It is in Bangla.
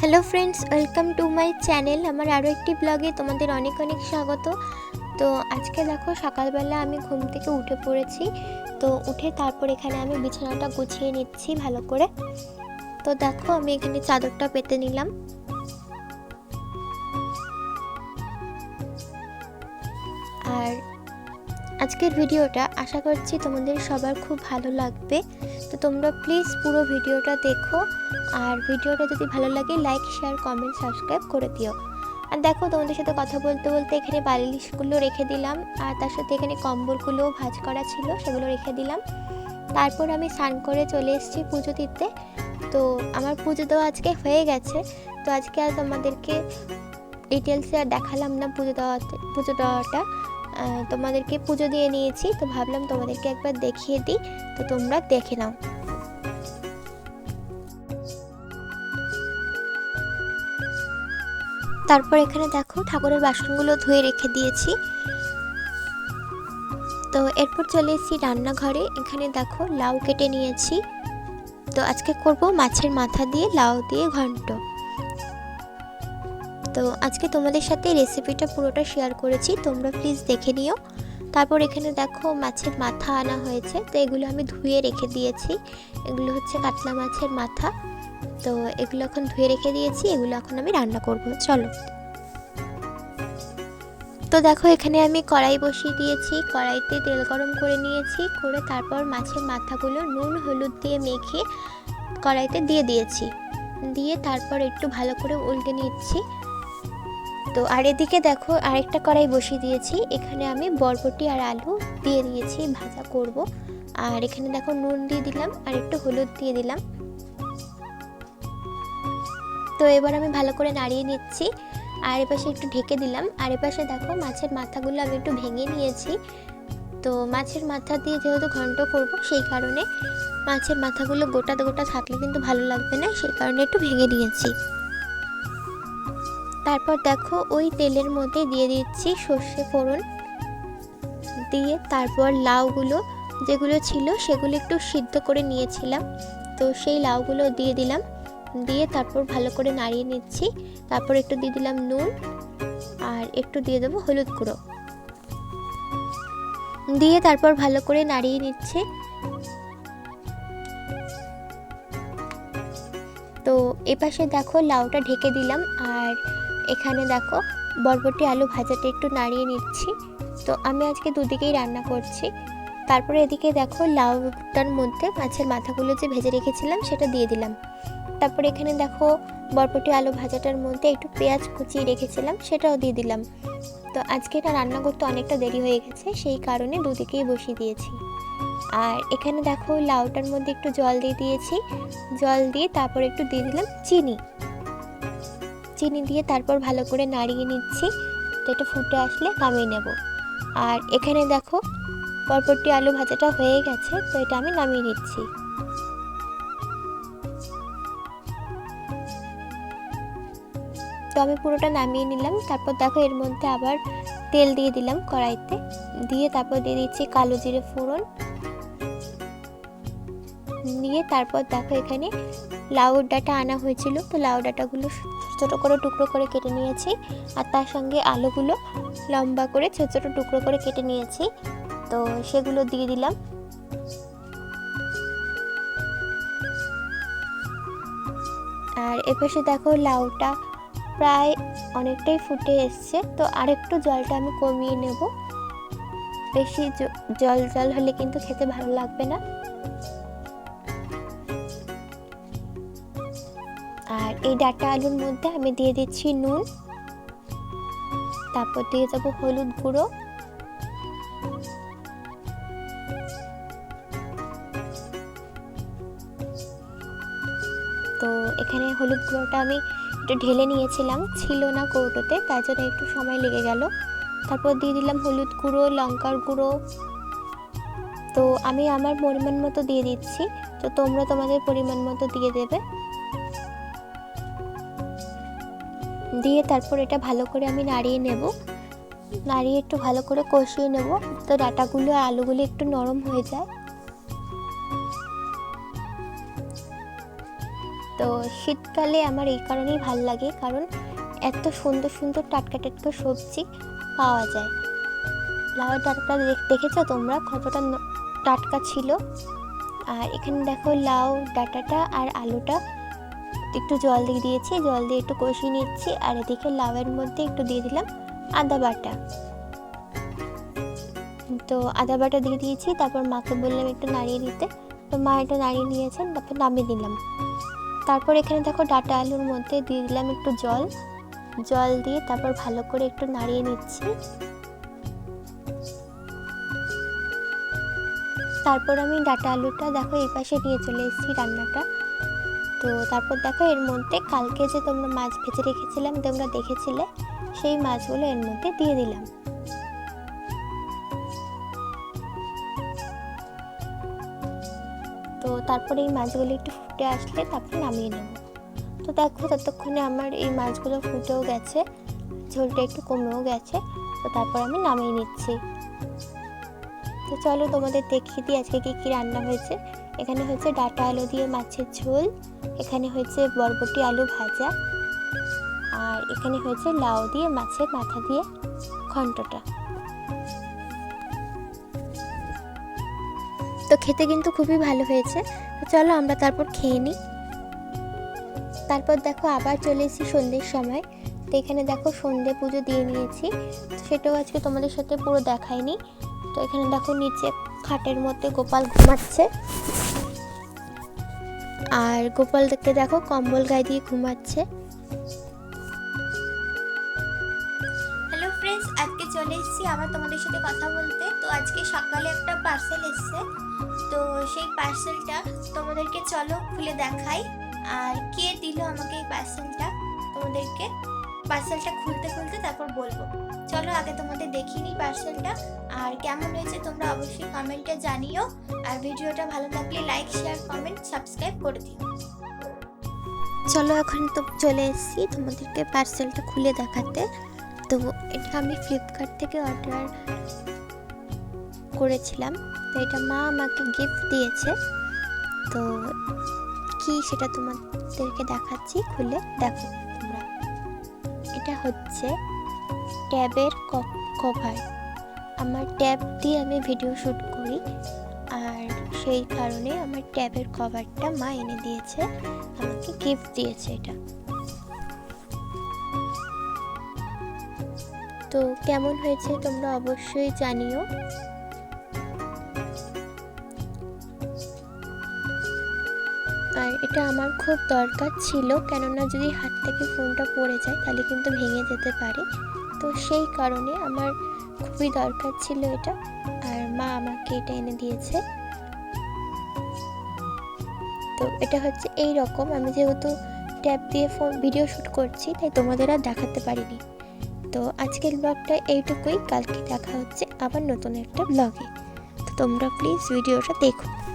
Hello friends welcome to my channel আমার আরও একটি ব্লগে তোমাদের অনেক অনেক স্বাগত। তো আজকে দেখো সকালবেলা আমি ঘুম থেকে উঠে পড়েছি। তো উঠে তারপর এখানে আমি বিছানাটা গুছিয়ে নিচ্ছি ভালো করে। তো দেখো আমি এখানে চাদরটা পেতে নিলাম। আর আজকের ভিডিওটা আশা করছি তোমাদের সবার খুব ভালো লাগবে। তো তোমরা প্লিজ পুরো ভিডিওটা দেখো। আর ভিডিওটা যদি ভালো লাগে লাইক শেয়ার কমেন্ট সাবস্ক্রাইব করে দিও। আর দেখো, তোমাদের সাথে কথা বলতে বলতে এখানে বালিশগুলো রেখে দিলাম। আর তার সাথে এখানে কম্বলগুলোও ভাজ করা ছিল, সেগুলো রেখে দিলাম। তারপর আমি স্নান করে চলে এসেছি পুজো দিতে। তো আমার পুজো দেওয়া আজকে হয়ে গেছে। তো আজকে আর তোমাদেরকে ডিটেলসে আর দেখালাম না পুজো দেওয়াতে, পুজো দেওয়াটা। তোমাদেরকে পুজো দিয়ে নিয়েছি, তো ভাবলাম তোমাদেরকে একবার দেখিয়ে দিই, তো তোমরা দেখে নাও। তারপর এখানে দেখো ঠাকুরের বাসনগুলো ধুয়ে রেখে দিয়েছি। তো এরপর চলে এসেছি রান্নাঘরে, এখানে দেখো লাউ কেটে নিয়েছি। তো আজকে করব মাছের মাথা দিয়ে, লাউ দিয়ে ঘন্ট। তো আজকে তোমাদের সাথে রেসিপিটা পুরোটা শেয়ার করেছি, তোমরা প্লিজ দেখে নিও। তারপর এখানে দেখো মাছের মাথা আনা হয়েছে, তো এগুলো আমি ধুয়ে রেখে দিয়েছি। এগুলো হচ্ছে কাতলা মাছের মাথা। তো এগুলো এখন ধুয়ে রেখে দিয়েছি, এগুলো এখন আমি রান্না করব, চলো। তো দেখো এখানে আমি কড়াই বসিয়ে দিয়েছি, কড়াইতে তেল গরম করে নিয়েছি, করে তারপর মাছের মাথাগুলো নুন, হলুদ দিয়ে মেখে কড়াইতে দিয়ে দিয়েছি। দিয়ে তারপর একটু ভালো করে উল্টে নিচ্ছি। তো আর এদিকে দেখো আরেকটা কড়াই বসিয়ে দিয়েছি। এখানে আমি বরবটি আর আলু দিয়ে দিয়েছি, ভাজা করব। আর এখানে দেখো নুন দিয়ে দিলাম আর একটু হলুদ দিয়ে দিলাম। তো এবার আমি ভালো করে নাড়িয়ে নিচ্ছি। আর এপাশে একটু ঢেকে দিলাম। আর এপাশে দেখো মাছের মাথাগুলো আমি একটু ভেঙে নিয়েছি। তো মাছের মাথা দিয়ে যেহেতু ঘন্ট করব, সেই কারণে মাছের মাথাগুলো গোটা গোটা থাকলে কিন্তু ভালো লাগবে না, সেই কারণে একটু ভেঙে নিয়েছি। তারপর দেখো ওই তেলের মধ্যে দিয়ে দিচ্ছি সর্ষে ফোড়ন। দিয়ে তারপর লাউগুলো যেগুলো ছিল সেগুলো একটু সিদ্ধ করে নিয়েছিলাম। তো সেই লাউগুলো দিয়ে দিলাম। দিয়ে তারপর ভালো করে নাড়িয়ে নিচ্ছি। তারপর একটু দিয়ে দিলাম নুন আর একটু দিয়ে দেবো হলুদ গুঁড়ো। দিয়ে তারপর ভালো করে নাড়িয়ে নিচ্ছে। তো এপাশে দেখো লাউটা ঢেকে দিলাম আর এখানে দেখো বরবটি আলু ভাজাটা একটু নাড়িয়ে নিচ্ছি। তো আমি আজকে দুদিকেই রান্না করছি। তারপরে এদিকে দেখো লাউটার মধ্যে মাছের মাথাগুলো যে ভেজে রেখেছিলাম সেটা দিয়ে দিলাম। তারপরে এখানে দেখো বরবটি আলু ভাজাটার মধ্যে একটু পেঁয়াজ কুচিয়ে রেখেছিলাম, সেটাও দিয়ে দিলাম। তো আজকে এটা রান্না করতে অনেকটা দেরি হয়ে গেছে, সেই কারণে দুদিকেই বসিয়ে দিয়েছি। আর এখানে দেখো লাউটার মধ্যে একটু জল দিয়ে দিয়েছি। জল দিয়ে তারপর একটু দিয়ে দিলাম চিনি। চিনি দিয়ে তারপর ভালো করে নাড়িয়ে নিচ্ছি। তো এটা ফুটে আসলে নামিয়ে নেব। আর এখানে দেখো, পরপরটি আলু ভাজাটা হয়ে গেছে, তো এটা আমি নামিয়ে নিচ্ছি। তো আমি পুরোটা নামিয়ে নিলাম। তারপর দেখো এর মধ্যে আবার তেল দিয়ে দিলাম কড়াইতে। দিয়ে তারপর দিয়ে দিচ্ছি কালো জিরে ফোড়ন। দিয়ে তারপর দেখো এখানে লাউ ডাঁটা আনা হয়েছিল। তো লাউ ডাঁটাগুলো ছোটো করে টুকরো করে কেটে নিয়েছি আর তার সঙ্গে আলুগুলো লম্বা করে ছোটো ছোটো টুকরো করে কেটে নিয়েছি। তো সেগুলো দিয়ে দিলাম। আর এপাশে দেখো লাউটা প্রায় অনেকটাই ফুটে এসছে। তো আরেকটু জলটা আমি কমিয়ে নেব। বেশি জল জল হলে কিন্তু খেতে ভালো লাগবে না। আর এই ডাটা আলুর মধ্যে আমি দিয়ে দিচ্ছি নুন। তারপর দিয়ে যাব হলুদ গুঁড়ো। তো এখানে হলুদ গুঁড়োটা আমি একটু ঢেলে নিয়েছিলাম, ছিল না কৌটোতে, তাই জন্য একটু সময় লেগে গেল। তারপর দিয়ে দিলাম হলুদ গুঁড়ো, লঙ্কার গুঁড়ো। তো আমি আমার পরিমাণ মতো দিয়ে দিচ্ছি। তো তোমরা তোমাদের পরিমাণ মতো দিয়ে দেবে। দিয়ে তারপর এটা ভালো করে আমি নাড়িয়ে নেব। নাড়িয়ে একটু ভালো করে কষিয়ে নেব। তো ডাটাগুলো আর আলুগুলো একটু নরম হয়ে যায়। তো শীতকালে আমার এই কারণেই ভালো লাগে, কারণ এত সুন্দর সুন্দর টাটকা টাটকা সবজি পাওয়া যায়। ডাঁটাটা দেখ- দেখেছ তোমরা কতটা টাটকা ছিল? আর এখানে দেখো লাউ ডাঁটাটা আর আলুটা একটু জল দিয়ে দিয়েছি, জল দিয়ে একটু কষিয়ে নিচ্ছি, আর এদিকে লাউয়ের মধ্যে একটু দিয়ে দিলাম আদা বাটা। তো আদা বাটা দিয়ে দিয়েছি, তারপর মাকে বললাম একটু নাড়িয়ে দিতে। তো মা এটা নাড়িয়ে নিয়েছেন, তারপর নামিয়ে দিলাম। তারপর এখানে দেখো ডাটা আলুর মধ্যে দিয়ে দিলাম একটু জল। জল দিয়ে তারপর ভালো করে একটু নাড়িয়ে নিচ্ছি। তারপর আমি ডাটা আলুটা দেখো এই পাশে নিয়ে চলে এসেছি রান্নাটা। তো তারপর দেখো এর মধ্যে কালকে যে তোমরা মাছ ভেজে রেখেছিলাম, তোমরা দেখেছিলে, সেই মাছগুলো এর মধ্যে দিয়ে দিলাম। তো তারপরে এই মাছগুলো একটু ফুটে আসলে তারপর নামিয়ে নেব। তো দেখো ততক্ষণে আমার এই মাছগুলো ফুটেও গেছে, ঝোলটা একটু কমেও গেছে, তো তারপর আমি নামিয়ে নিচ্ছি। তো চলো তোমাদের দেখিয়ে দিই আজকে কী কী রান্না হয়েছে। এখানে হয়েছে ডাটা আলু দিয়ে মাছের ঝোল, এখানে হয়েছে বরবটি আলু ভাজা, আর এখানে হয়েছে লাউ দিয়ে মাছের মাথা দিয়ে ঘন্টটা। তো খেতে কিন্তু খুবই ভালো হয়েছে। চলো আমরা তারপর খেয়ে নিই। তারপর দেখো আবার চলে এসেছি সন্ধ্যের সময়। তো এখানে দেখো সন্ধে পুজো দিয়ে নিয়েছি। সেটাও আজকে তোমাদের সাথে পুরো দেখায়নি তো এখানে দেখো নিচে খাটের মধ্যে গোপাল ঘুমাচ্ছে। আর গোপালকে দেখো কম্বল গায়ে দিয়ে ঘুমাচ্ছে। হ্যালো ফ্রেন্ডস আজকে চলে এসেছি আবার তোমাদের সাথে কথা বলতে। তো আজকে সকালে একটা পার্সেল এসেছে। তো সেই পার্সেলটা তোমাদেরকে চলো খুলে দেখাই। আর কে দিল আমাকে এই পার্সেলটা তোমাদেরকে পার্সেলটা খুলতে খুলতে তারপর বলব। চলো আগে তোমাদের দেখিয়ে নিই পার্সেলটা আর কেমন হয়েছে তোমরা অবশ্যই কমেন্টে জানিও। আর ভিডিওটা ভালো লাগলে লাইক শেয়ার কমেন্ট সাবস্ক্রাইব করে দিও। চলো এখন তো চলে এসেছি তোমাদেরকে পার্সেলটা খুলে দেখাতে। তো এটা আমি ফ্লিপকার্ট থেকে অর্ডার করেছিলাম। তো এটা মা আমাকে গিফট দিয়েছে। তো কি সেটা তোমাদেরকে দেখাচ্ছি খুলে দেখো তোমরা। এটা হচ্ছে ট্যাবের কভার আমার ট্যাব দিয়ে আমি ভিডিও শ্যুট করি, আর সেই কারণে আমার ট্যাবের কভারটা মা এনে দিয়েছে, আমাকে গিফট দিয়েছে এটা। তো কেমন হয়েছে তোমরা অবশ্যই জানিও। আর এটা আমার খুব দরকার ছিল, কেননা যদি হাত থেকে ফোনটা পড়ে যায়, তাহলে কিন্তু ভেঙে যেতে পারে। তো সেই কারণে আমার খুবই দরকার ছিল এটা। আর মা আমাকে এটা এনে দিয়েছে। তো এটা হচ্ছে এই রকম। আমি যেহেতু ট্যাব দিয়ে ফোন, ভিডিও শ্যুট করছি, তাই তোমাদের আর দেখাতে পারিনি। তো আজকের ব্লগটা এইটুকুই। কালকে দেখা হচ্ছে আবার নতুন একটা ব্লগে। তো তোমরা প্লিজ ভিডিওটা দেখো।